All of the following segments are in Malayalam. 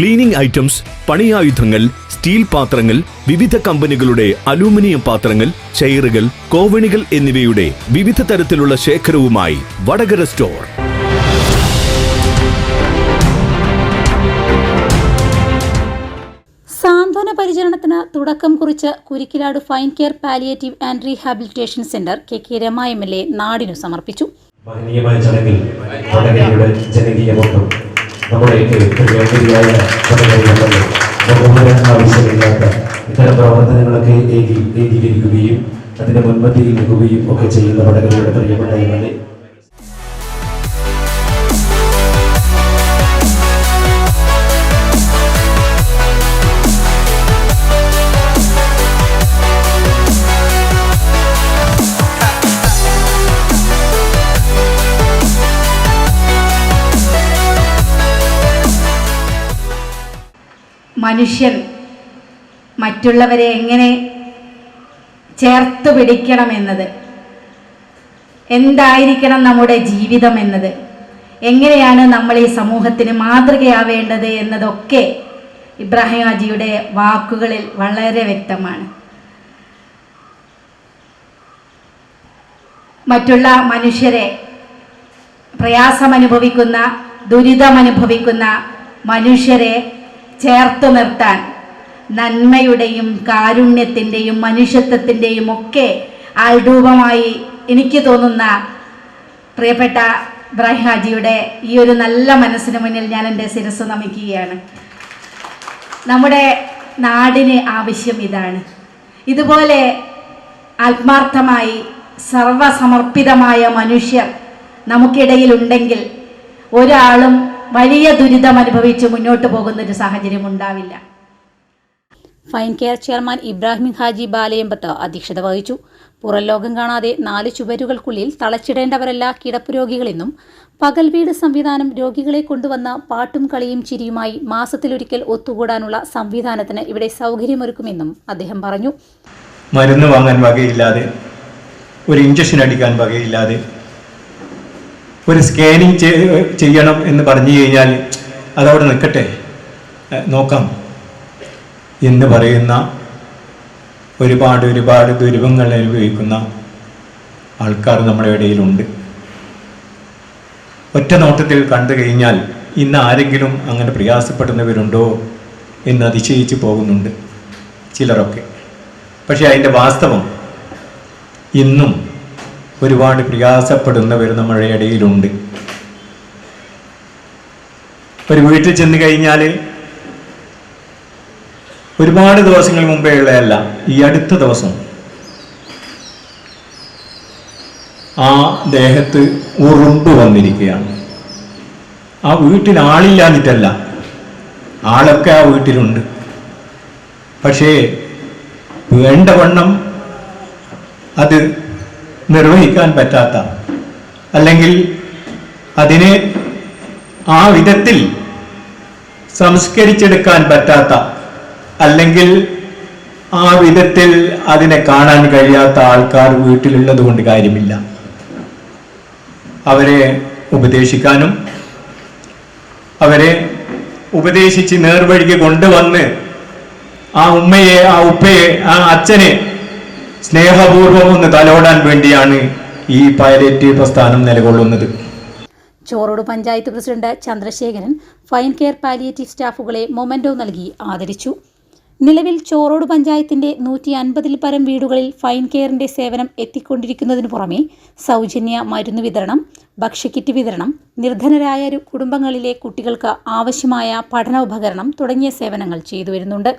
ക്ലീനിംഗ് ഐറ്റംസ് പണിയായുധങ്ങൾ സ്റ്റീൽ പാത്രങ്ങൾ വിവിധ കമ്പനികളുടെ അലൂമിനിയം പാത്രങ്ങൾ ചെയറുകൾ കോവണികൾ എന്നിവയുടെ വിവിധ തരത്തിലുള്ള ശേഖരവുമായി വടകര സ്റ്റോർ. സാന്ത്വന പരിചരണത്തിന് തുടക്കം കുറിച്ച് Kurikkilad fine care palliative and rehabilitation centre K K Rama M L A നാടിനു സമർപ്പിച്ചു. മഹനീയമായ ചടങ്ങിൽ വടകരയുടെ ജനകീയ ബോധം നമ്മുടെ പ്രിയങ്കരിയായ വടകരയിലുള്ളത് ബഹുമാനം ആവശ്യമില്ലാത്ത ഇത്തരം പ്രവർത്തനങ്ങളൊക്കെ ഏകീ ഏകീകരിക്കുകയും അതിന്റെ മുൻപന്തിയിൽ നിൽക്കുകയും ഒക്കെ ചെയ്യുന്ന വടകരയുടെ പ്രിയപ്പെട്ട എം മനുഷ്യൻ മറ്റുള്ളവരെ എങ്ങനെ ചേർത്ത് പിടിക്കണമെന്നത്? എന്തായിരിക്കണം നമ്മുടെ ജീവിതം എന്നത്? എങ്ങനെയാണ് നമ്മൾ ഈ സമൂഹത്തിന് മാതൃകയാവേണ്ടത് എന്നതൊക്കെ ഇബ്രാഹിം ഹാജിയുടെ വാക്കുകളിൽ വളരെ വ്യക്തമാണ്. മറ്റുള്ള മനുഷ്യരെ പ്രയാസമനുഭവിക്കുന്ന ദുരിതമനുഭവിക്കുന്ന മനുഷ്യരെ ചേർത്ത് നിർത്താൻ നന്മയുടെയും കാരുണ്യത്തിന്റെയും മനുഷ്യത്വത്തിന്റെയും ഒക്കെ ആൾരൂപമായി എനിക്ക് തോന്നുന്ന പ്രിയപ്പെട്ട ബ്രഹ്മാജിയുടെ ഈ ഒരു നല്ല മനസ്സിന് മുന്നിൽ ഞാൻ എന്റെ ശിരസ് നമിക്കുകയാണ്. നമ്മുടെ നാടിന് ആവശ്യം ഇതാണ്. ഇതുപോലെ ആത്മാർത്ഥമായി സർവസമർപ്പിതമായ മനുഷ്യർ നമുക്കിടയിൽ ഉണ്ടെങ്കിൽ ഒരാളും വലിയ ദുരിതം അനുഭവിച്ച് മുന്നോട്ട് പോകുന്ന ഒരു സാഹചര്യം ഉണ്ടാവില്ല. Fine care chairman Ibrahim Haji Balayambath അധ്യക്ഷത വഹിച്ചു. പുറം ലോകം കാണാതെ നാല് ചുവരുകൾക്കുള്ളിൽ തളച്ചിടേണ്ടവരല്ല കിടപ്പ് രോഗികളെന്നും പകൽ വീട് സംവിധാനം രോഗികളെ കൊണ്ടുവന്ന പാട്ടും കളിയും ചിരിയുമായി മാസത്തിലൊരിക്കൽ ഒത്തുകൂടാനുള്ള സംവിധാനത്തിന് ഇവിടെ സൗകര്യമൊരുക്കുമെന്നും അദ്ദേഹം പറഞ്ഞു. മരുന്ന് വാങ്ങാൻ വകയില്ലാതെ ഒരു ഇഞ്ചക്ഷൻ അടിക്കാൻ വകയില്ലാതെ ഒരു സ്കാനിങ് ചെയ്യണം എന്ന് പറഞ്ഞു കഴിഞ്ഞാൽ അതവിടെ നിൽക്കട്ടെ. നോക്കാം. എന്ന് പറയുന്ന ഒരുപാട് ഒരുപാട് ദുരിതങ്ങൾ അനുഭവിക്കുന്ന ആൾക്കാർ നമ്മുടെ ഇടയിലുണ്ട്. ഒറ്റ നോട്ടത്തിൽ കണ്ടു കഴിഞ്ഞാൽ ഇന്ന് ആരെങ്കിലും അങ്ങനെ പ്രയാസപ്പെടുന്നവരുണ്ടോ എന്ന് അതിശയിച്ചു പോകുന്നുണ്ട് ചിലരൊക്കെ. പക്ഷേ അതിന്റെ വാസ്തവം ഇന്നും ഒരുപാട് പ്രയാസപ്പെടുന്നവർ നമ്മുടെ ഇടയിലുണ്ട്. ഒരു വീട്ടിൽ ചെന്ന് കഴിഞ്ഞാൽ ഒരുപാട് ദിവസങ്ങൾ മുമ്പേ ഉള്ളതല്ല ഈ അടുത്ത ദിവസം. ആ ദേഹത്ത് ഉറുമ്പ് വന്നിരിക്കുകയാണ്. ആ വീട്ടിൽ ആളില്ലാഞ്ഞിട്ടല്ല ആളൊക്കെ ആ വീട്ടിലുണ്ട്. പക്ഷേ വേണ്ടവണ്ണം അത് നിർവഹിക്കാൻ പറ്റാത്ത അല്ലെങ്കിൽ അതിനെ ആ വിധത്തിൽ സംസ്കരിച്ചെടുക്കാൻ പറ്റാത്ത അല്ലെങ്കിൽ ആ വിധത്തിൽ അതിനെ കാണാൻ കഴിയാത്ത ആൾക്കാർ വീട്ടിലുള്ളത് കൊണ്ട് കാര്യമില്ല. അവരെ ഉപദേശിക്കാനും അവരെ ഉപദേശിച്ച് നേർവഴിക്ക് കൊണ്ടുവന്ന് ആ ഉമ്മയെ ആ ഉപ്പയെ ആ അച്ഛനെ സ്നേഹപൂർവം ഒന്ന് തലോടാൻ വേണ്ടിയാണ് ഈ പൈലറ്റ് പ്രസ്ഥാനം നിലകൊള്ളുന്നത്. Chorode panchayat president Chandrasekharan fine care palliative സ്റ്റാഫുകളെ memento നൽകി ആദരിച്ചു. നിലവിൽ ചോറോട് പഞ്ചായത്തിന്റെ നൂറ്റി അൻപതിൽ പരം വീടുകളിൽ ഫൈൻ കെയറിന്റെ സേവനം എത്തിക്കൊണ്ടിരിക്കുന്നതിന് പുറമെ സൗജന്യ മരുന്ന് വിതരണം ഭക്ഷ്യക്കിറ്റ് വിതരണം നിർധനരായ കുടുംബങ്ങളിലെ കുട്ടികൾക്ക് ആവശ്യമായ പഠനോപകരണം തുടങ്ങിയ സേവനങ്ങൾ ചെയ്തു വരുന്നുണ്ട്.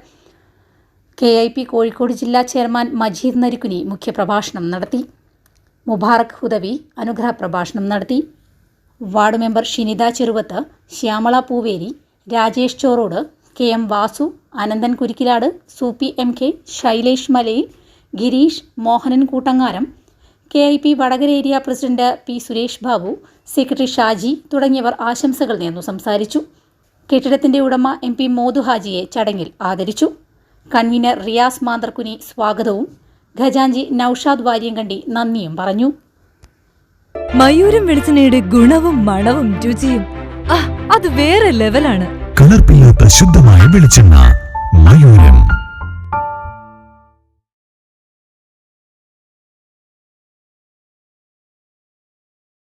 കെ ഐ പി കോഴിക്കോട് ജില്ലാ ചെയർമാൻ മജീദ് നരിക്കുനി മുഖ്യപ്രഭാഷണം നടത്തി. മുബാറക് ഹുദവി അനുഗ്രഹ പ്രഭാഷണം നടത്തി. Ward member Shinitha Cheruvath Shyamala Pooveri Rajesh Chorode K M Vasu Ananthan Kurikkilad Soopi M K Shailesh Malayil Gireesh Mohanan Koottangaram K I P Vadakara area president P Suresh Babu secretary Shaji തുടങ്ങിയവർ ആശംസകൾ നേർന്നു സംസാരിച്ചു. കെട്ടിടത്തിന്റെ ഉടമ എം പി മോദു ഹാജിയെ ചടങ്ങിൽ ആദരിച്ചു. കൺവീനർ റിയാസ് മാന്തർകുനി സ്വാഗതവും. ഖജാഞ്ചി നൌഷാദ് വാര്യങ്കണ്ടി നന്ദിയും പറഞ്ഞു. മയൂരം വെളിച്ചെണ്ണയുടെ ഗുണവും മണവും രുചിയും ആ അത് വേറെ ലെവലാണ് കലർപ്പില്ലാത്ത ശുദ്ധമായ വെളിച്ചെണ്ണ മയൂരം.